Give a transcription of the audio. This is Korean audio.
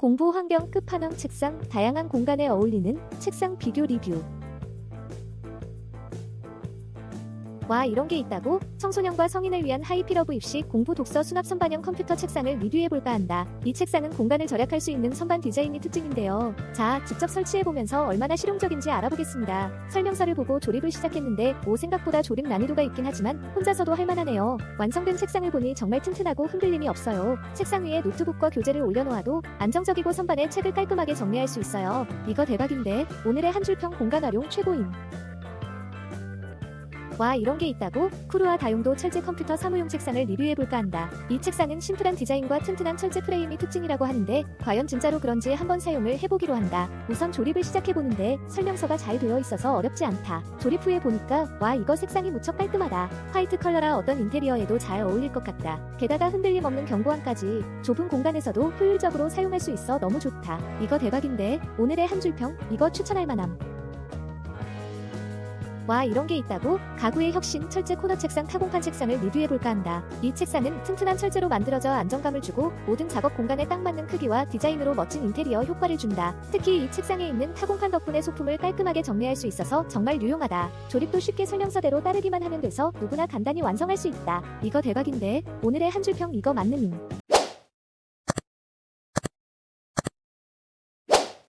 공부 환경 끝판왕 책상 다양한 공간에 어울리는 책상 비교 리뷰 와 이런 게 있다고? 청소년과 성인을 위한 하이피러브 입식 공부 독서 수납 선반형 컴퓨터 책상을 리뷰해볼까 한다. 이 책상은 공간을 절약할 수 있는 선반 디자인이 특징인데요. 자, 직접 설치해보면서 얼마나 실용적인지 알아보겠습니다. 설명서를 보고 조립을 시작했는데 오 생각보다 조립 난이도가 있긴 하지만 혼자서도 할만하네요. 완성된 책상을 보니 정말 튼튼하고 흔들림이 없어요. 책상 위에 노트북과 교재를 올려놓아도 안정적이고 선반에 책을 깔끔하게 정리할 수 있어요. 이거 대박인데 오늘의 한 줄 평 공간 활용 최고임. 와 이런 게 있다고? 쿠루와 다용도 철제 컴퓨터 사무용 책상을 리뷰해볼까 한다. 이 책상은 심플한 디자인과 튼튼한 철제 프레임이 특징이라고 하는데 과연 진짜로 그런지 한번 사용을 해보기로 한다. 우선 조립을 시작해보는데 설명서가 잘 되어 있어서 어렵지 않다. 조립 후에 보니까 와 이거 색상이 무척 깔끔하다. 화이트 컬러라 어떤 인테리어에도 잘 어울릴 것 같다. 게다가 흔들림 없는 경고함까지 좁은 공간에서도 효율적으로 사용할 수 있어 너무 좋다. 이거 대박인데 오늘의 한 줄평 이거 추천할 만함. 와 이런 게 있다고? 가구의 혁신 철제 코너 책상 타공판 책상을 리뷰해볼까 한다. 이 책상은 튼튼한 철제로 만들어져 안정감을 주고 모든 작업 공간에 딱 맞는 크기와 디자인으로 멋진 인테리어 효과를 준다. 특히 이 책상에 있는 타공판 덕분에 소품을 깔끔하게 정리할 수 있어서 정말 유용하다. 조립도 쉽게 설명서대로 따르기만 하면 돼서 누구나 간단히 완성할 수 있다. 이거 대박인데 오늘의 한 줄 평 이거 맞는 임.